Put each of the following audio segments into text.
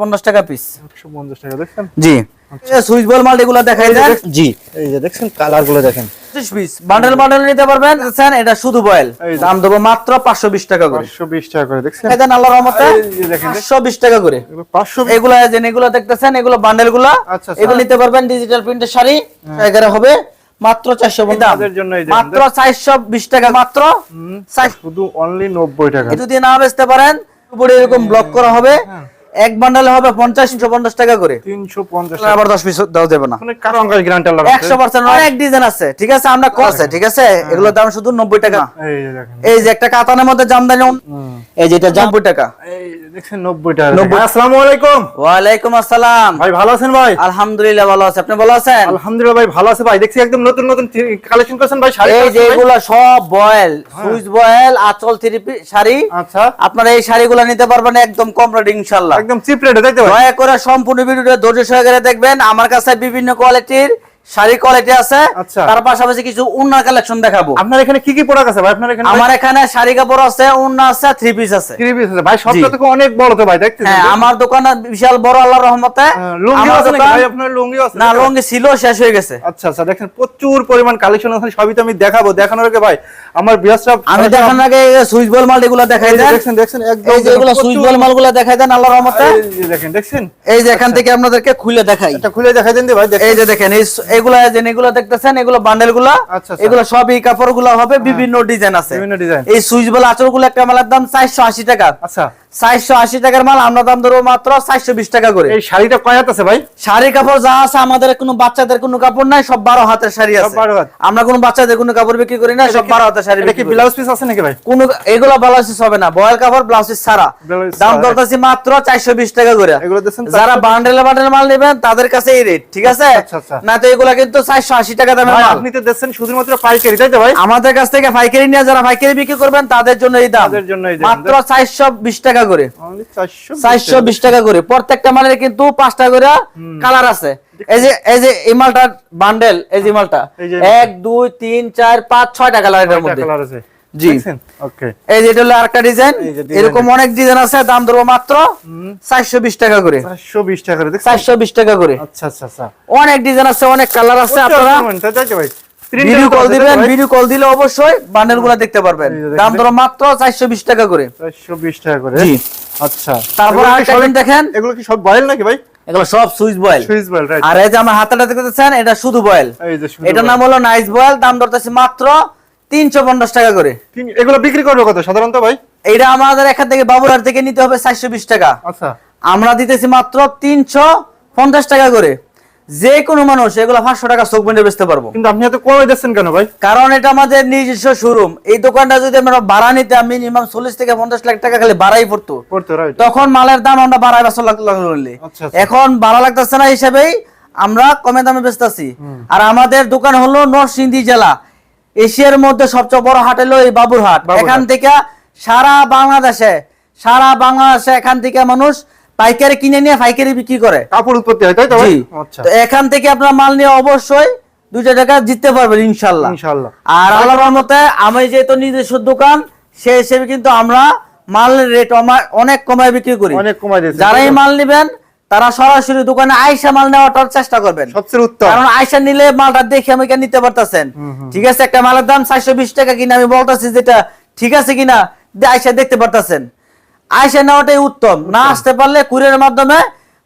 পঞ্চাশ টাকা পিস একশো পঞ্চাশ টাকা দেখছেন? জি। সুইচ বল মাল্ট এগুলো দেখাই দেন। জি। এই যে দেখছেন কালারগুলো দেখেন। পঁচিশ পিস বান্ডেল বান্ডেল নিতে পারবেন। দেখছেন এটা শুধু বয়েল দাম দেবো মাত্র পাঁচশো বিশ টাকা করে। পাঁচশো বিশ টাকা করে দেখছেন? দেন আল্লাহ রহমতে। এই যে দেখেন, পাঁচশো বিশ টাকা করে। এগুলো পাঁচশো বিশ এগুলো যে এগুলো দেখতেছেন এগুলো বান্ডেলগুলো। আচ্ছা, আচ্ছা। এগুলো নিতে পারবেন ডিজিটাল প্রিন্টের শাড়ি। এগারো হবে। মাত্র চারশো মাত্র চারশো বিশ টাকা মাত্র শুধু অনলি নব্বই টাকা। যদি না বেচতে পারেন উপরে এরকম ব্লক করা হবে। হ্যাঁ। এক বান্ডেলে হবে পঞ্চাশ পঞ্চাশ টাকা করে। তিনশো পঞ্চাশ আবার দশ পিস না। মানে কারণ গ্যারান্টি আল্লাহ একশো পার্সেন্ট অনেক ডিজাইন আছে ঠিক আছে? আমরা আছে ঠিক আছে? এগুলোর দাম শুধু নব্বই টাকা। এই যে দেখেন। এই যে একটা কাতানের মধ্যে জামদানি। এই যে এটা নব্বই টাকা। এই যে দেখছেন নব্বই টাকা। নব্বই। ভাই, আসসালামু আলাইকুম। ওয়ালাইকুম আসসালাম। ভাই ভালো আছেন ভাই? আলহামদুলিল্লাহ ভালো আছে। আপনি ভালো আছেন? আলহামদুলিল্লাহ ভাই ভালো আছে ভাই। দেখছি একদম নতুন নতুন কালেকশন করেছেন ভাই শাড়ি এই যে এগুলো সব বয়েল সুইচ বয়েল আঁচল থ্রি শাড়ি। আচ্ছা। আপনারা এই শাড়িগুলো নিতে পারবেন একদম কম রেট ইনশাল্লাহ একদম চিপ রেটে দেখতে তো দয়া করে সম্পূর্ণ ভিডিওটা ধৈর্য সহকারে দেখবেন। আমার কাছে বিভিন্ন কোয়ালিটির শাড়ি কোয়ালিটি আছে। আচ্ছা। তার পাশাপাশি কিছু উন্না কালেকশন দেখাবো। আপনার এখানে কি কি প্রোডাক্ট আছে ভাই? আপনার এখানে আমার এখানে শাড়ি কাপড় আছে উন্না আছে থ্রি পিস আছে। থ্রি পিস আছে। ভাই সবটা অনেক বড় তো ভাই দেখতে হ্যাঁ আমার দোকান বিশাল বড় আল্লাহর রহমতে। লুঙ্গি আছে ভাই আপনার লুঙ্গি আছে না লঙ্গি ছিল শেষ হয়ে গেছে। আচ্ছা আচ্ছা দেখেন প্রচুর পরিমাণ কালেকশন আছে সবই তো আমি দেখাবো। দেখানোর আগে ভাই আমার বিয়াসরা আমি দেখানোর আগে সুইচ বল মাল এগুলো দেখাই দেন। দেখছেন দেখছেন একদম এই যে এগুলো সুইচ বল মালগুলো দেখাই দেন আল্লাহর রহমতে। এই যে দেখেন দেখছেন? এই যে এখান থেকে আপনাদেরকে খুলে দেখাই। এটা খুলে দেখাই দেন ভাই দেখেন। এই যে দেখেন এই এগুলো যে এগুলো দেখতেছেন এগুলো বান্ডেলগুলো। এগুলো কাপড়গুলো হবে বিভিন্ন ডিজাইন আছে। বিভিন্ন ডিজাইন এই সুইচ বল আচরগুলো একটা মালের দাম চারশো আশি টাকা। আচ্ছা। টাকার মাল আমরা দাম ধরবো মাত্র চারশো বিশ টাকা করে। এই শাড়িটা কয় হাত আছে ভাই? শাড়ি কাপড় যা আছে আমাদের কোনো বাচ্চাদের কোনো কাপড় নাই সব বারো হাতের শাড়ি সব আছে। 12 হাত। আমরা কোনো বাচ্চাদের কোনো কাপড় বিক্রি করি না সব বারো হাতের শাড়ি বিক্রি করি। ব্লাউজ পিস আছে নাকি ভাই? কোনো এগুলো ব্লাউজ পিস হবে না বয়েল কাপড় ব্লাউজ ছাড়া। ব্লাউজ দাম ছাড়া। দরকার মাত্র চারশো বিশ টাকা করে। এগুলো যারা বান্ডেলে বান্ডেল মাল নেবেন তাদের কাছে এই রেট ঠিক আছে? আচ্ছা, আচ্ছা। না তো এগুলা কিন্তু চারশো আশি টাকা মাল। আপনি তো দেখছেন শুধুমাত্র পাইকারি তাই তো ভাই? আমাদের কাছ থেকে পাইকারি নিয়ে যারা পাইকারি বিক্রি করবেন তাদের জন্য এই দাম। তাদের জন্য মাত্র চারশো বিশ টাকা করে। চারশো বিশ টাকা। করে। প্রত্যেকটা মালের কিন্তু পাঁচটা করে কালার আছে। এই যে এই যে ইমালটার বান্ডেল এই যে ইমালটা এক দুই তিন চার পাঁচ ছয়টা কালার এটার মধ্যে। কালার আছে। জি। ওকে এই যে এটা হলো আরেকটা ডিজাইন। এই যে design এরকম অনেক ডিজাইন আছে দাম ধরবো মাত্র চারশো বিশ টাকা করে। 420 টাকা করে দেখছেন? চারশো বিশ টাকা করে। আচ্ছা আচ্ছা আচ্ছা। অনেক ডিজাইন আছে অনেক কালার আছে আপনারা তাই তো ভাই ভিডিও কল দিবেন ভিডিও কল দিলে অবশ্যই বান্ডেলগুলা দেখতে পারবেন। দাম ধরো মাত্র চারশো বিশ টাকা করে। 420 টাকা করে। জি। আচ্ছা। তারপর আরেকটা সব- দেখেন। এগুলো কি সব বয়েল নাকি ভাই? এগুলো সব Swiss voile. Swiss voile right আর এই যে আমার হাতাটা দেখতেছেন এটা শুধু বয়েল। এই যে শুধু এটার নাম হলো নাইস বয়েল দাম ধরতেছে মাত্র তিনশো পঞ্চাশ টাকা করে। এগুলো বিক্রি করবে কত সাধারণত ভাই? এটা আমাদের এখান থেকে বাবুরার থেকে নিতে হবে চারশো বিশ টাকা। আচ্ছা। আমরা দিতেছি মাত্র তিনশো পঞ্চাশ টাকা করে। যে কোনো মানুষ এগুলো পাঁচশো টাকা চোখ বেঁধে বেচতে পারব। কিন্তু আপনি এত কমে দিচ্ছেন কেন ভাই? কারণ এটা আমাদের নিজস্ব শোরুম। এই দোকানটা যদি আমরা ভাড়া নিতাম মিনিমাম চল্লিশ থেকে পঞ্চাশ লাখ টাকা খালি ভাড়াই পড়তো। তখন মালের দাম আমরা বাড়াই আচ্ছা, আচ্ছা। এখন বাড়া লাগতেছে না হিসেবেই আমরা কমে দামে বেচতেছি। আর আমাদের দোকান হলো নরসিংদী জেলা। এশিয়ার মধ্যে সবচেয়ে বড় হাট হলো এই বাবুরহাট। এখান থেকে সারা বাংলাদেশে সারা বাংলাদেশে এখান থেকে মানুষ পাইকারি কিনে নিয়ে পাইকারি বিক্রি করে। কাপড় উৎপত্তি হয় তাই তো আচ্ছা। তো এখান থেকে আপনার মাল নিয়ে অবশ্যই দুইটা টাকা জিততে পারবেন ইনশাল্লাহ। ইনশাআল্লাহ আর আল্লাহর রহমতে আমি যেহেতু নিজস্ব দোকান সেই হিসেবে কিন্তু আমরা মালের রেট অনেক কমায় বিক্রি করি। অনেক কমাই যারাই মাল নিবেন তারা সরাসরি দোকানে আইসা মাল নেওয়াটার চেষ্টা করবেন। সবচেয়ে উত্তম। কারণ আইসা নিলে মালটা দেখে আমি নিতে পারতেছেন? ঠিক আছে একটা মালের দাম চারশো বিশ টাকা কিনা আমি বলতেছি যেটা ঠিক আছে কিনা আয়সা দেখতে পারতেছেন। আইসা নেওয়াটাই উত্তম। না আসতে পারলে কুরিয়ারের মাধ্যমে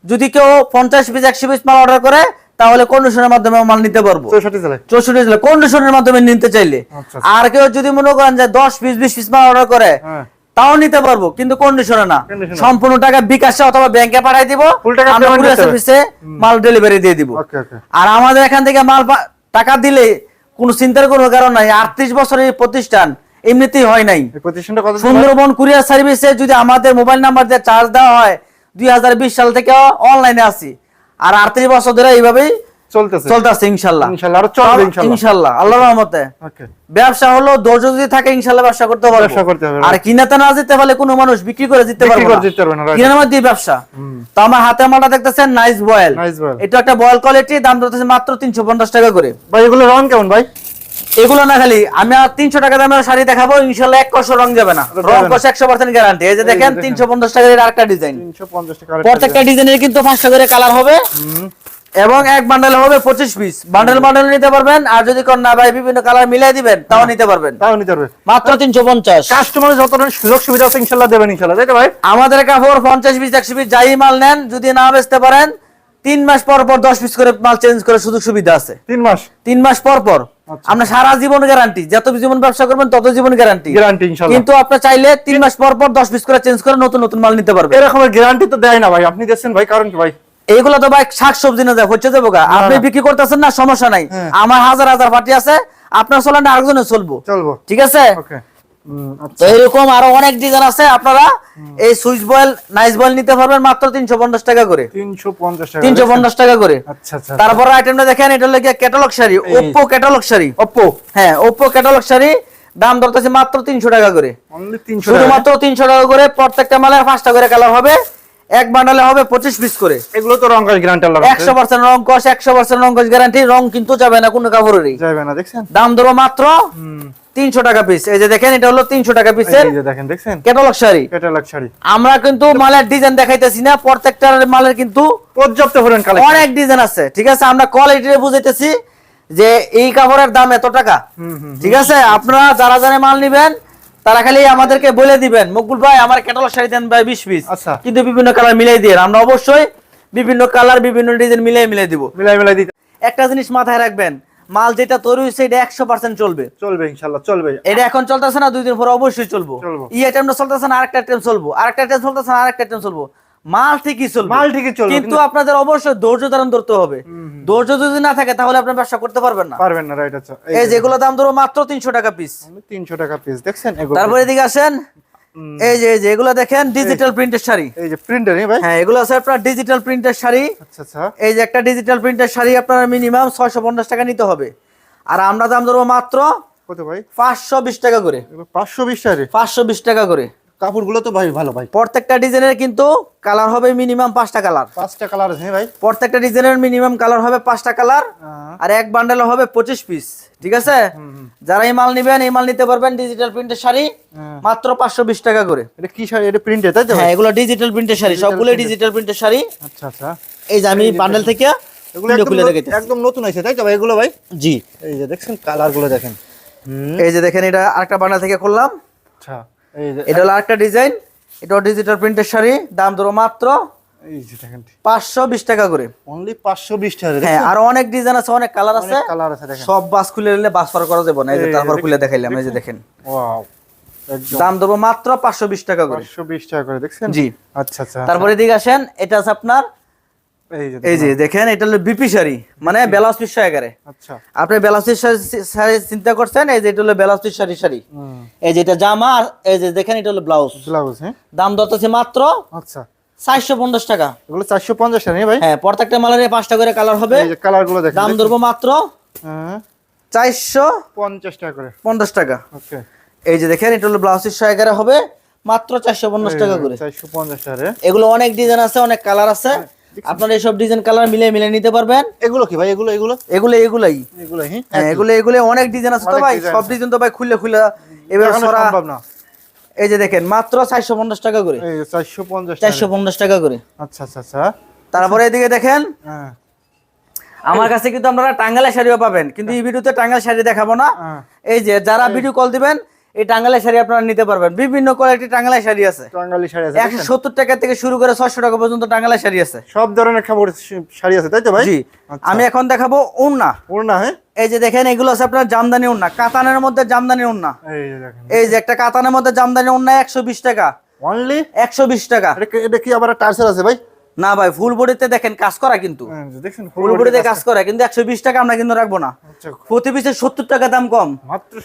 যদি কেউ পঞ্চাশ পিস একশো পিস মাল অর্ডার করে তাহলে কন্ডিশনের মাধ্যমে মাল নিতে পারব। চৌষট্টি জেলা কন্ডিশনের মাধ্যমে নিতে চাইলে। আচ্ছা, আর কেউ যদি মনে করেন যে দশ পিস বিশ পিস মাল অর্ডার করে হ্যাঁ। তাও নিতে পারব কিন্তু কন্ডিশনে না। সম্পূর্ণ টাকা বিকাশে অথবা ব্যাংকে পাঠাই দিব। সার্ভিসে মাল ডেলিভারি দিয়ে দিব। আর আমাদের এখান থেকে মাল টাকা দিলে কোনো চিন্তার কোনো কারণ নাই। আটত্রিশ বছরের প্রতিষ্ঠান এমনিতেই হয় নাই। সুন্দরবন কুরিয়ার সার্ভিসে যদি আমাদের মোবাইল নাম্বার দিয়ে চার্জ দেওয়া হয় দুই হাজার বিশ সাল থেকে অনলাইনে আসি আর আটত্রিশ বছর ধরে এইভাবেই চলতেছে। চলতেছে ইনশাআল্লাহ আরও চলবে ইনশাআল্লাহ ইনশাল্লাহ। আল্লাহর রহমতে। ওকে। ব্যবসা হলো ধৈর্য যদি থাকে ইনশাল্লাহ ব্যবসা করতে পারব। ব্যবসা করতে হবে, আর কিনাতে না যেতে পারলে কোনো মানুষ বিক্রি করে দিতে বিক্রি করে দিতে পারবে না, কিনার মধ্যে ব্যবসা। তো আমার হাতে মালটা দেখতেছেন নাইস বয়েল এটা একটা বয়েল কোয়ালিটি দাম ধরতেছে মাত্র তিনশো পঞ্চাশ টাকা করে। ভাই এগুলো রং কেমন ভাই? এগুলো না খালি আমি আর তিনশো টাকা দামের শাড়ি দেখাবো ইনশাল্লাহ এক কষো রং যাবে না। রং না। একশো পার্সেন্ট গ্যারান্টি এই যে দেখেন। তিনশো পঞ্চাশ টাকার আরেকটা ডিজাইন প্রত্যেকটা ডিজাইনের কিন্তু পাঁচটা করে কালার হবে। এবং এক বান্ডেল হবে পঁচিশ পিস বান্ডেল বান্ডেল নিতে পারবেন আর যদি কোন না ভাই বিভিন্ন কালার মিলাই দিবেন তাও নিতে পারবেন। তাও নিতে পারবে মাত্র তিনশো পঞ্চাশ। কাস্টমারের যত সুযোগ সুবিধা আছে ইনশাল্লাহ দেবেন ইনশাল্লাহ। তাই ভাই? আমাদের কাপড় পঞ্চাশ পিস একশো পিস যাই মাল নেন যদি না বেচতে পারেন তিন মাস পর পর দশ পিস করে মাল চেঞ্জ করে সুযোগ সুবিধা আছে। তিন মাস? তিন মাস পর পর। আচ্ছা। আমরা সারা জীবন গ্যারান্টি যত জীবন ব্যবসা করবেন তত জীবন গ্যারান্টি গ্যারান্টি কিন্তু আপনি চাইলে তিন মাস পর পর দশ পিস করে চেঞ্জ করে নতুন নতুন মাল নিতে পারবেন। এরকম গ্যারান্টি তো দেয় না ভাই। আপনি দেখছেন ভাই কারণ কি ভাই? এইগুলো তো ভাই শাক সবজি না হচ্ছে যাব। আপনি বিক্রি করতেছেন না সমস্যা নাই। হ্যাঁ। আমার হাজার হাজার পার্টি আছে আপনার চলেন আরেকজনের চলবো। চলবো। ঠিক আছে? তো আচ্ছা। এরকম আরও অনেক ডিজাইন আছে আপনারা এই সুইচ বয়েল নাইস বয়েল নিতে পারবেন মাত্র তিনশো পঞ্চাশ টাকা করে। তিনশো পঞ্চাশ টাকা। করে। আচ্ছা আচ্ছা তারপর আইটেমটা দেখেন এটা হলো catalogue sari. Oppo catalogue sari. Oppo হ্যাঁ ওপ্পো ক্যাটালগ শাড়ি দাম ধরতেছে মাত্র তিনশো টাকা করে। শুধুমাত্র তিনশো টাকা করে প্রত্যেকটা মালের পাঁচটা করে কালার হবে। এক বান্ডালে হবে পঁচিশ পিস করে। এগুলো তো রং গ্যারান্টি একশো পার্সেন্ট রং কস একশো পার্সেন্ট রং কস গ্যারান্টি রং কিন্তু যাবে না কোনো কাপড়েরই। যাবে না দেখছেন? দাম ধরো মাত্র তিনশো টাকা পিস এই যে দেখেন এটা হলো তিনশো টাকা পিসের দেখেন দেখছেন? ক্যাটালগ শাড়ি। ক্যাটালগ শাড়ি। আমরা কিন্তু মালের ডিজাইন দেখাইতেছি না প্রত্যেকটার মালের কিন্তু পর্যাপ্ত পরিমাণ কালেকশন অনেক ডিজাইন আছে ঠিক আছে? আমরা কোয়ালিটি বুঝাইতেছি যে এই কাপড়ের দাম এত টাকা। ঠিক আছে? আপনারা যারা যারা মাল নিবেন তারা খালি আমাদেরকে বলে দিবেন মকবুল ভাই আমার ক্যাটালগ শাড়ি দেন ভাই বিশ পিস আচ্ছা। কিন্তু বিভিন্ন কালার মিলাই দিয়ে আমরা অবশ্যই বিভিন্ন কালার বিভিন্ন ডিজাইন মিলাই মিলাই দিব। মিলাই মিলাই দিতে একটা জিনিস মাথায় রাখবেন মাল যেটা তৈরি হয়েছে এটা একশো পার্সেন্ট চলবে। চলবে ইনশাল্লাহ চলবে। এটা এখন চলতেছে না দুই দিন পরে অবশ্যই চলবো। চলবো। ই আইটেমটা চলতেছে না আরেকটা আইটেম চলবো। আরেকটা আইটেম চলতেছে না আরেকটা আইটেম চলবো। মাল ঠিকই চলবে। মাল ঠিকই চলবে, কিন্তু আপনাদের অবশ্যই ধৈর্য ধারণ করতে হবে। ধৈর্য যদি না থাকে তাহলে আপনি ব্যবসা করতে পারবেন না। পারবেন না রাইট আচ্ছা। এই যেগুলো দাম ধরো মাত্র তিনশো টাকা পিস তিনশো টাকা পিস দেখছেন এগুলো? তারপরে এদিকে আসেন। এই যে যে এগুলো দেখেন ডিজিটাল প্রিন্টের শাড়ি। এই যে প্রিন্টার ভাই? হ্যাঁ এগুলো আছে আপনার ডিজিটাল প্রিন্টের শাড়ি। আচ্ছা আচ্ছা। এই যে একটা ডিজিটাল প্রিন্টের শাড়ি আপনার মিনিমাম ছয়শো পঞ্চাশ টাকা নিতে হবে। আর আমরা দাম ধরবো মাত্র কত ভাই? পাঁচশো বিশ টাকা করে। এগুলো পাঁচশো বিশ টাকা পাঁচশো বিশ টাকা করে। কাপড়গুলো তো ভাই ভালো ভাই। প্রত্যেকটা ডিজাইনের কিন্তু কালার হবে মিনিমাম পাঁচটা কালার। পাঁচটা কালার হ্যাঁ ভাই। প্রত্যেকটা ডিজাইনের মিনিমাম কালার হবে পাঁচটা কালার। আর এক বান্ডেল হবে পঁচিশ পিস ঠিক আছে? যারা এই মাল নিবেন এই মাল নিতে পারবেন ডিজিটাল প্রিন্টের শাড়ি হ্যাঁ। মাত্র পাঁচশো বিশ টাকা করে। এটা কি শাড়ি? এটা প্রিন্টে তাই তো? হ্যাঁ এগুলো ডিজিটাল প্রিন্টের শাড়ি সবগুলো ডিজিটাল প্রিন্টের শাড়ি। আচ্ছা আচ্ছা। এই যে আমি বান্ডেল থেকে এগুলো খুলে একদম নতুন আছে তাই তো ভাই এগুলো ভাই? জি। এই যে দেখছেন কালারগুলো দেখেন। এই যে দেখেন এটা আরেকটা বান্ডেল থেকে খুললাম। আচ্ছা। এটা হলো আরেকটা ডিজাইন এটাও ডিজিটাল প্রিন্টের শাড়ি দাম ধরো মাত্র পাঁচশো বিশ টাকা করে। অনলি পাঁচশো বিশ টাকা হ্যাঁ আর অনেক ডিজাইন আছে অনেক কালার আছে কালার আছে সব বাস খুলে নিলে বাস পার করা যাবে না। এই যে তারপর খুলে দেখাইলাম এই যে দেখেন? দাম দেবো মাত্র পাঁচশো বিশ টাকা করে। পাঁচশো বিশ টাকা করে দেখছেন? জি। আচ্ছা আচ্ছা। তারপরে দিকে আসেন এটা আছে আপনার এই যে দেখেন। এটা হলো বিপি শাড়ি মানে ব্লাউজ পিস আচ্ছা। আপনি ব্লাউজ পিস শাড়ি চিন্তা করছেন এই যে এটা হলো ব্লাউজ পিস শাড়ি। শাড়ি এই যে এটা জামা আর এই যে দেখেন এটা হলো ব্লাউজ। ব্লাউজ হ্যাঁ। দাম দরতেছে মাত্র আচ্ছা। টাকা। এগুলো চারশো পঞ্চাশ টাকা ভাই? হ্যাঁ প্রত্যেকটা মালের পাঁচটা করে কালার হবে। এই যে কালারগুলো দেখেন দাম ধরবো মাত্র হ্যাঁ। চারশো পঞ্চাশ টাকা করে। টাকা। ওকে। এই যে দেখেন এটা হলো ব্লাউজ পিস এগারে হবে মাত্র চারশো পঞ্চাশ টাকা করে। চারশো পঞ্চাশ টাকা এগুলো অনেক ডিজাইন আছে অনেক কালার আছে। আপনারা এইসব ডিজাইন কালার মিলিয়ে মিলিয়ে নিতে পারবেন। এগুলো কি ভাই? এগুলো এগুলো? এগুলো এগুলাই। এগুলো হ্যাঁ? হ্যাঁ এগুলো এগুলো অনেক ডিজাইন আছে তো ভাই। সব ডিজাইন তো ভাই খুলে খুলে এবার সরা সম্ভব না। এই যে দেখেন মাত্র চারশো পঞ্চাশ টাকা করে। এই যে চারশো পঞ্চাশ টাকা। করে। আচ্ছা আচ্ছা আচ্ছা। তারপরে এদিকে দেখেন। হ্যাঁ। আমার কাছে কিন্তু আপনারা টাঙ্গালের শাড়িও পাবেন কিন্তু এই ভিডিওতে টাঙ্গাল শাড়ি দেখাবো না। হ্যাঁ। এই যে যারা ভিডিও কল দিবেন এই টাঙ্গালের শাড়ি আপনারা নিতে পারবেন। বিভিন্ন কোয়ালিটি টাঙ্গালের শাড়ি আছে। টাঙ্গালি শাড়ি আছে একশো সত্তর টাকা থেকে শুরু করে ছয়শো টাকা পর্যন্ত টাঙ্গালের শাড়ি আছে। সব ধরনের খাবার শাড়ি আছে তাই তো ভাই? জি। আচ্ছা। আমি এখন দেখাবো উন্না। ওড়না হ্যাঁ? এই যে দেখেন এগুলো আছে আপনার জামদানি উন্না। কাতানের মধ্যে জামদানি উন্না। এই যে দেখেন। এই যে একটা কাতানের মধ্যে জামদানি উন্না একশো বিশ টাকা। অনলি একশো বিশ টাকা। এটা কি- আবার টার্সেল আছে ভাই? না ভাই ফুল বডিতে দেখেন কাজ করা কিন্তু। হ্যাঁ, ফুল বডিতে কাজ করা কিন্তু একশো বিশ টাকা আমরা কিন্তু রাখব না। আচ্ছা। প্রতি পিসে সত্তর টাকা দাম কম। মাত্র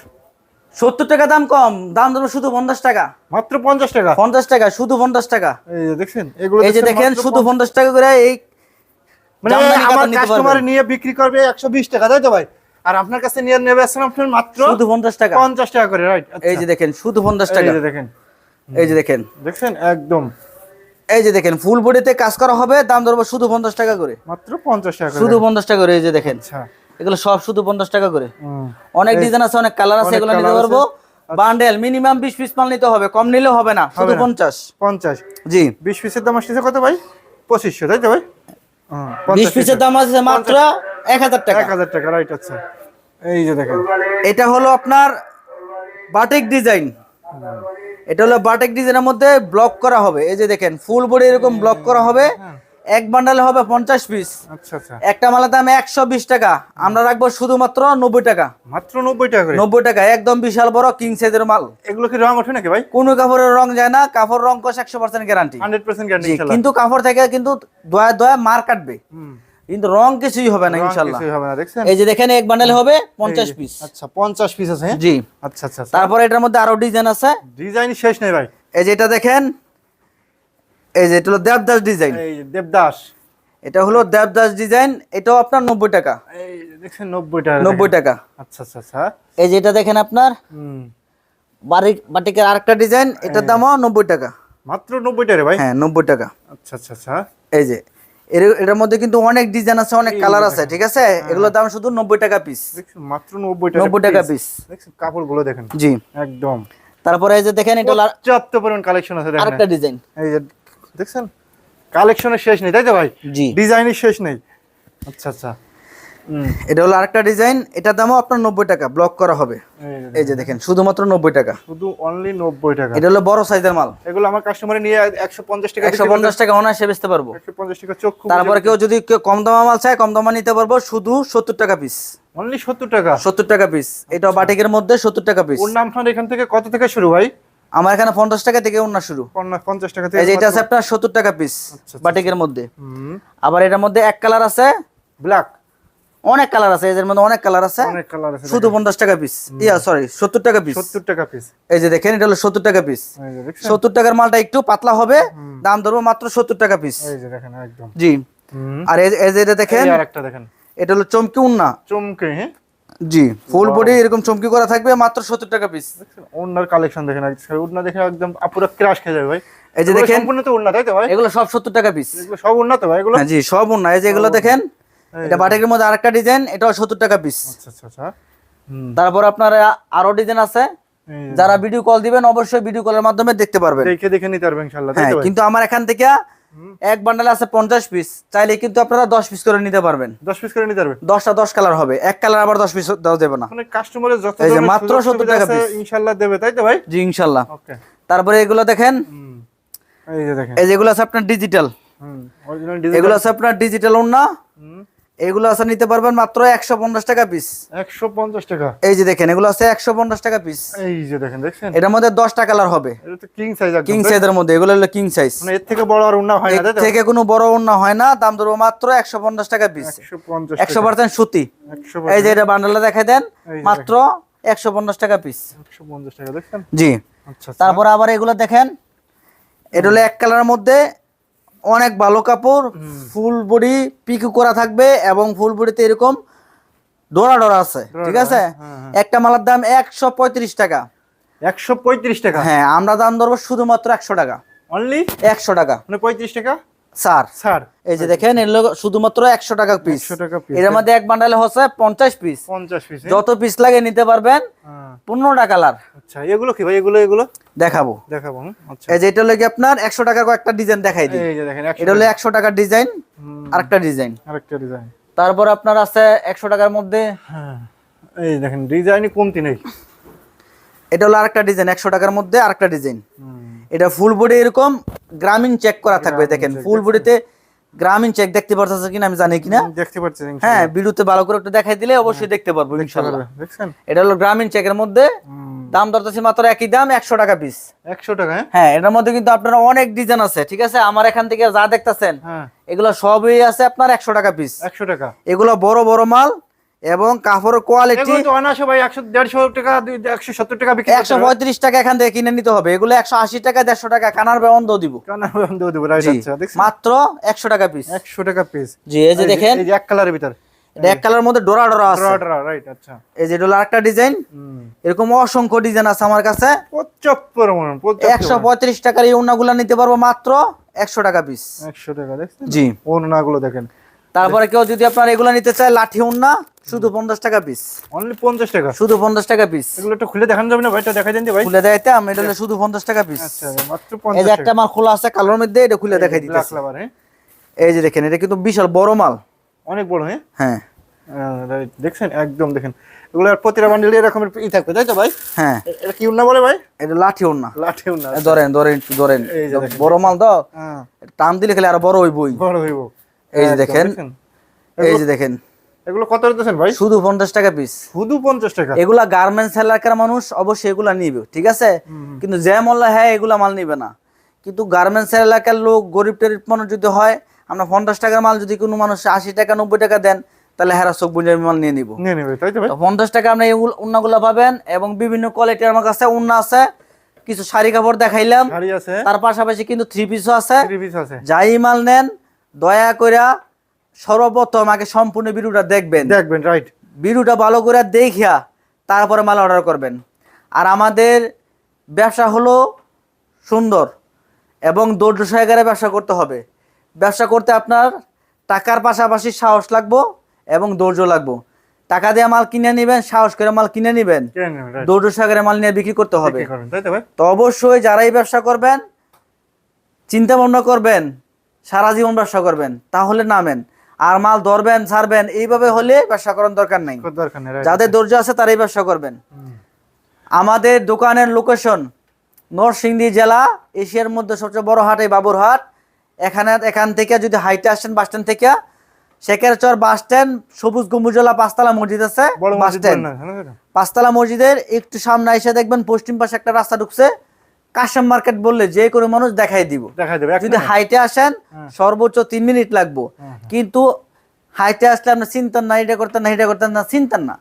সত্তর টাকা দাম কম দাম দেবো শুধু পঞ্চাশ টাকা। মাত্র পঞ্চাশ টাকা? পঞ্চাশ টাকা শুধু পঞ্চাশ টাকা। এই যে দেখছেন এগুলো এই যে দেখেন শুধু পঞ্চাশ- টাকা করে এই মানে আমার কাস্টমার নিয়ে বিক্রি করবে একশো বিশ টাকা তাই তো ভাই? আর আপনার কাছে নিয়ে নেবে আপনার মাত্র শুধু পঞ্চাশ টাকা। পঞ্চাশ টাকা করে রাইট এই যে দেখেন শুধু পঞ্চাশ এই টাকা যে দেখেন। এই যে দেখেন। দেখছেন? একদম। এই যে দেখেন ফুল বডিতে কাজ করা হবে দাম ধরবো শুধু পঞ্চাশ টাকা করে। মাত্র পঞ্চাশ টাকা শুধু পঞ্চাশ টাকা করে এই যে দেখেন। আচ্ছা। এগুলো সব শুধু পঞ্চাশ টাকা করে। অনেক ডিজাইন আছে অনেক কালার আছে এগুলো নিতে পারব। বান্ডেল মিনিমাম বিশ পিস মাল নিতে হবে কম নিলেও হবে না শুধু পঞ্চাশ। পঞ্চাশ। জি। বিশ পিসের দাম আসতেছে কত ভাই? পঁচিশশো তাই তো ভাই? বিশ পিসের দাম আছে মাত্র এক হাজার টাকা। এক হাজার টাকা রাইট আচ্ছা। এই যে দেখেন। এটা হলো আপনার বাটিক ডিজাইন এটা হলো বাটিক ডিজাইনের মধ্যে ব্লক করা হবে। এই যে দেখেন ফুল বডি এরকম ব্লক করা হবে। এক বান্ডালে হবে পঞ্চাশ পিস আচ্ছা আচ্ছা। একটা মালের দাম একশো বিশ টাকা। আমরা রাখব শুধুমাত্র নব্বই টাকা। মাত্র নব্বই টাকা নব্বই টাকা একদম বিশাল বড় কিং সাইজের মাল। এগুলো কি রং ওঠে নাকি ভাই? কোনো কাপড়ের রং যায় না কাপড় রং কষ একশো percent guarantee hundred percent guarantee কিন্তু কাপড় থেকে কিন্তু দয়া দয়া মার কাটবে। কিন্তু রং কিছুই হবে না ইনশাল্লাহ। হবে না দেখছেন? এই যে দেখেন এক বান্ডেল হবে পঞ্চাশ পিস আচ্ছা পঞ্চাশ পিস আছে? জি। আচ্ছা আচ্ছা তারপরে এটার মধ্যে আরও ডিজাইন আছে। ডিজাইন শেষ নেই ভাই। এই যে এটা দেখেন এই যে এটা হলো দেবদাস ডিজাইন এই দেবদাস। এটা হলো দেবদাস ডিজাইন এটাও আপনার নব্বই টাকা। এই দেখছেন নব্বই টাকা নব্বই টাকা। আচ্ছা আচ্ছা আচ্ছা। এই যে এটা দেখেন আপনার হুম। বাটিকের আরেকটা ডিজাইন এটার দামও নব্বই টাকা। মাত্র নব্বই টাকা ভাই? হ্যাঁ নব্বই টাকা। আচ্ছা আচ্ছা আচ্ছা। এই যে এর এটার মধ্যে কিন্তু অনেক ডিজাইন আছে অনেক কালার আছে ঠিক আছে? এগুলোর দাম শুধু নব্বই টাকা পিস মাত্র নব্বই টাকা 90 টাকা piece। দেখছেন কাপড়গুলো দেখেন। জি। একদম। তারপরে এই যে দেখেন এটা হলো পরিমাণ কালেকশন আছে দেখেন। আরেকটা ডিজাইন এই যে দেখছেন? কালেকশনের শেষ নেই তাই তো ভাই? জি। ডিজাইনের শেষ নেই। আচ্ছা আচ্ছা। এটা হলো আরেকটা ডিজাইন এটার দামও আপনার নব্বই টাকা ব্লক করা হবে। এই যে দেখেন। শুধুমাত্র নব্বই টাকা। শুধু অনলি নব্বই টাকা। এটা হলো বড় সাইজের মাল। এগুলো আমার কাস্টমারে নিয়ে একশো পঞ্চাশ টাকা একশো পঞ্চাশ টাকা অনায়াসে বেচতে পারব। একশো পঞ্চাশ টাকা চক্ষু তারপরে কেউ যদি কেউ কম দামা মাল চায় কম দামা নিতে পারব শুধু সত্তর টাকা পিস অনলি সত্তর টাকা? সত্তর টাকা পিস এটা বাটিকের মধ্যে সত্তর টাকা পিস ওর নাম এখান থেকে কত থেকে শুরু ভাই? আমার এখানে পঞ্চাশ টাকা থেকে অন্য শুরু। পঞ্চাশ- টাকা এই থেকে যে এটা আছে আপনার সত্তর টাকা পিস আচ্ছা, বাটিকের মধ্যে। আবার এটার মধ্যে এক কালার আছে। ব্ল্যাক অনেক কালার আছে এদের মধ্যে অনেক কালার আছে। অনেক কালার আছে শুধু পঞ্চাশ টাকা পিস ইয়া সরি সত্তর টাকা পিস সত্তর টাকা পিস এই যে দেখেন এটা হলো সত্তর টাকা পিস এই যে দেখছেন? সত্তর টাকার মালটা একটু পাতলা হবে দাম ধরবো মাত্র সত্তর টাকা পিস এই যে দেখেন একদম। জি। আর এই যে এটা দেখেন এই আর একটা দেখেন। এটা হলো চমকি উন্না চমকে হ্যাঁ? জি ফুল বডি এরকম চমকি করা থাকবে মাত্র সত্তর টাকা পিস ওনার কালেকশন দেখেন ওনা দেখে একদম পুরো ক্রাশ খেয়ে যাবে ভাই। এই যে দেখেন সম্পূর্ণ তো ওনা তাই তো ভাই? এগুলো সব সত্তর টাকা পিস এগুলো সব ওনা তো ভাই এগুলো? হ্যাঁ জি সব উন্না এই যে এগুলো দেখেন এটা বাটিকের মধ্যে আরেকটা ডিজাইন এটাও সত্তর টাকা পিস আচ্ছা আচ্ছা আচ্ছা। তারপর আপনার আরও ডিজাইন আছে। যারা ভিডিও কল দিবেন অবশ্যই ভিডিও কলের মাধ্যমে দেখতে পারবেন। দেখে দেখে নিতে পারবেন ইনশাআল্লাহ হ্যাঁ কিন্তু আমার এখান থেকে এক বান্ডালে আছে পঞ্চাশ পিস চাইলে কিন্তু আপনারা দশ পিস করে নিতে পারবেন। 10 পিস করে নিতে পারবেন? দশটা দশ কালার হবে এক কালার আবার দশ পিস দেওয়া যাবে না। মানে কাস্টমারের যত এই যে মাত্র সত্তর 70 সুবিধা টাকা পিস ইনশাল্লাহ দেবে তাই তো ভাই? জি ইনশাল্লাহ তারপরে এগুলো দেখেন। এই যে দেখেন। এই যেগুলো আছে আপনার ডিজিটাল হুম অরিজিনাল এগুলো আছে আপনার ডিজিটাল ওন্না হুম। এগুলো আছে নিতে পারবেন মাত্র একশো পঞ্চাশ টাকা পিস 150 টাকা। এই যে দেখেন এগুলো আছে একশো পঞ্চাশ টাকা পিস এই যে দেখেন দেখছেন? এটার মধ্যে দশটা কালার হবে। কিং সাইজ কিং সাইজের মধ্যে এগুলো হলো কিং সাইজ মানে এর থেকে বড় আর ওনা হয় না থেকে কোনো বড় ওন্না হয় না দাম ধরবো মাত্র একশো পঞ্চাশ টাকা পিস একশো পার্সেন্ট সুতি। এই যে এটা বান্ডালে দেখাই দেন মাত্র একশো পঞ্চাশ টাকা পিস 150 টাকা দেখছেন? জি। আচ্ছা আচ্ছা। তারপর আবার এগুলো দেখেন এটা হলো এক কালারের মধ্যে অনেক ভালো কাপড় ফুল বডি পিকু করা থাকবে এবং ফুল বডিতে এরকম ডোরা ডোরা আছে ঠিক আছে? হ্যাঁ, একটা মালার দাম একশো পঁয়ত্রিশ টাকা। 135 টাকা? হ্যাঁ আমরা দাম ধরবো শুধুমাত্র একশো টাকা। অনলি একশো টাকা। মানে 35 টাকা? স্যার। স্যার। এই যে দেখেন এর শুধুমাত্র একশো টাকা পিস টাকা। এর মধ্যে এক বান্ডালে হচ্ছে পঞ্চাশ পিস 50 পিস যত পিস লাগে নিতে পারবেন পনেরোটা কালার আচ্ছা এগুলো কি ভাই? এগুলো এগুলো? দেখাবো। দেখাবো আচ্ছা। এই যে এটা লেগে আপনার একশো টাকার কয়েকটা ডিজাইন দেখাই দিই। এই যে দেখেন 100 এটা হলো একশো টাকার ডিজাইন আরেকটা ডিজাইন আরেকটা ডিজাইন তারপর আপনার আছে একশো টাকার মধ্যে হ্যাঁ। এই দেখেন ডিজাইনই কমতি নেই। এটা হলো আরেকটা ডিজাইন একশো টাকার মধ্যে আরেকটা ডিজাইন এটা ফুল বডি এরকম গ্রামীণ চেক করা থাকবে দেখেন ফুল বডিতে গ্রামীণ চেক দেখতে পারতেছে কিনা আমি জানি কিনা। দেখতে পাচ্ছেন হ্যাঁ ভিডিওতে ভালো করে একটু দেখাই দিলে অবশ্যই দেখতে পারব ইনশাল্লাহ। দেখছেন? এটা হলো গ্রামীণ চেকের মধ্যে। দাম দরতেছি মাত্র একই দাম একশো টাকা পিস 100 টাকা হ্যাঁ? হ্যাঁ এটার মধ্যে কিন্তু আপনার অনেক ডিজাইন আছে ঠিক আছে? আমার এখান থেকে যা দেখতেছেন হ্যাঁ। এগুলো সবই আছে আপনার একশো টাকা পিস 100 টাকা। এগুলো বড় বড় মাল এবং কাপড়ের কোয়ালিটি ভাই 100 150 টাকা 170 টাকা বিক্রি একশো পঁয়ত্রিশ টাকা এখান থেকে কিনে নিতে হবে। এগুলো একশো আশি টাকা দেড়শো টাকা কানার দিব। আচ্ছা মাত্র একশো টাকা পিস 100 টাকা পিস জি এই যে দেখেন। এক কালারের ভিতর। এক কালার মধ্যে ডোরা ডোরা আছে। রাইট আচ্ছা। এই যে ডিজাইন এরকম অসংখ্য ডিজাইন আছে আমার কাছে। পঁচাত্তর মন একশো পঁয়ত্রিশ টাকার এই নিতে পারব মাত্র একশো টাকা পিস একশো টাকা দেখছেন? জি। ওনাগুলো দেখেন। তারপরে কেউ যদি আপনার এগুলো নিতে চায় লাঠি উন্না শুধু পঞ্চাশ টাকা পিস অনলি পঞ্চাশ টাকা? শুধু পঞ্চাশ টাকা পিস এগুলো একটু খুলে দেখানো যাবে না? ভাই এটা দেখা যান যে ভাই। খুলে দেখাইতাম এটা শুধু পঞ্চাশ টাকা পিস আচ্ছা মাত্র এই পঞ্চাশ যে একটা মাল খোলা আছে কালোর মধ্যে এটা খুলে দেখাই ফ্লাওয়ার হ্যাঁ? এই যে দেখেন এটা কিন্তু বিশাল বড় মাল। অনেক বড় হ্যাঁ? হ্যাঁ। দেখছেন? একদম দেখেন। এগুলো প্রতিটা বান্ডিল এরকমের ই থাকবে তাই তো ভাই? হ্যাঁ। এটা কি উন্না বলে ভাই? এটা লাঠি উন্না লাঠিও না ধরেন ধরেন একটু ধরেন। বড় মাল দাও হ্যাঁ। টান দিলে খেলে আরও বড় হইবই। বড় হইব। এই যে দেখেন। এই যে দেখেন। এগুলো কত দিতেছেন ভাই? শুধু পঞ্চাশ টাকা পিস শুধু পঞ্চাশ টাকা। এগুলা গার্মেন্টস এলাকার মানুষ অবশ্যই এগুলা নিবে ঠিক আছে? কিন্তু যে মোল্লা হ্যাঁ এগুলা মাল নিবে না। কিন্তু গার্মেন্টস এলাকার লোক গরিব টরিব মানুষ যদি হয় আমরা পঞ্চাশ টাকার মাল যদি কোনো মানুষ আশি টাকা নব্বই টাকা দেন তাহলে চোখ মাল নিয়ে নিব। নিয়ে নেবে তাই তো ভাই? তো পঞ্চাশ টাকা আপনি এগুলো উন্নাগুলো পাবেন এবং বিভিন্ন কোয়ালিটির আমার কাছে উন্না আছে। কিছু শাড়ি কাপড় দেখাইলাম। তার পাশাপাশি কিন্তু থ্রি পিসও আছে। থ্রি পিস আছে। যাই মাল নেন দয়া করে সর্বপ্রথম আগে সম্পূর্ণ ভিডিওটা দেখবেন। দেখবেন রাইট ভিডিওটা ভালো করে দেখিয়া তারপরে মাল অর্ডার করবেন। আর আমাদের ব্যবসা হলো সুন্দর এবং ধৈর্য সহকারে ব্যবসা করতে হবে। ব্যবসা করতে আপনার টাকার পাশাপাশি সাহস লাগবো এবং ধৈর্য লাগবো। টাকা দিয়ে মাল কিনে নেবেন সাহস করে মাল কিনে নেবেন ধৈর্য সহকারে মাল নিয়ে বিক্রি করতে হবে। তো অবশ্যই যারাই ব্যবসা করবেন চিন্তা ভাবনা করবেন সারা জীবন ব্যবসা করবেন তাহলে নামেন। আর মাল ধরবেন ছাড়বেন এইভাবে হলে ব্যবসা করার দরকার নাই। যাদের ধৈর্য আছে তারাই ব্যবসা করবেন। আমাদের দোকানের লোকেশন নরসিংদী জেলা এশিয়ার মধ্যে সবচেয়ে বড় হাট এই বাবুরহাট এখানে এখান থেকে যদি হাইটে আসেন বাস স্ট্যান্ড থেকে। শেখেরচর বাস স্ট্যান্ড সবুজ গম্বুজলা পাঁচতলা মসজিদ আছে বাস স্ট্যান্ড হ্যাঁ। পাঁচতলা মসজিদের একটু সামনে এসে দেখবেন পশ্চিম পাশে একটা রাস্তা ঢুকছে। কাশম মার্কেট বললে যে কোনো মানুষ দেখাই দিব। যদি হাইটে আসেন সর্বোচ্চ তিন মিনিট লাগবো। কিন্তু হাইটে আসলে আপনার চিন্তান না এটা করতেন না এটা করতেন না চিন্তান না।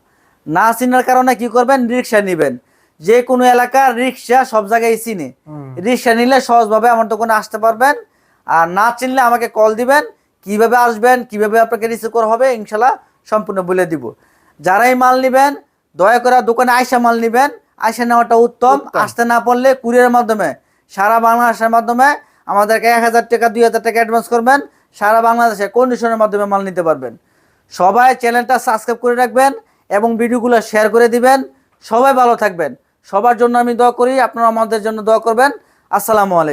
না চিনার কারণে কি করবেন? রিক্সা নিবেন। যে কোনো এলাকার রিক্সা সব জায়গায় চিনে। রিক্সা নিলে সহজভাবে আমার দোকানে আসতে পারবেন। আর না চিনলে আমাকে কল দিবেন। কীভাবে আসবেন কীভাবে আপনাকে রিসিভ করা হবে ইনশাল্লাহ সম্পূর্ণ বলে দিব। যারাই মাল নিবেন দয়া করে দোকানে আয়সা মাল নিবেন। আয়সা নেওয়াটা উত্তম। আসতে না পারলে কুরিয়ারের মাধ্যমে সারা বাংলাদেশের মাধ্যমে আমাদেরকে এক হাজার টাকা দুই হাজার টাকা অ্যাডভান্স করবেন। সারা বাংলাদেশে কন্ডিশনের মাধ্যমে মাল নিতে পারবেন। সবাই চ্যানেলটা সাবস্ক্রাইব করে রাখবেন এবং ভিডিওগুলো শেয়ার করে দিবেন। সবাই ভালো থাকবেন। সবার জন্য আমি দোয়া করি আপনারা আমাদের জন্য দোয়া করবেন। আসসালামু আলাইকুম।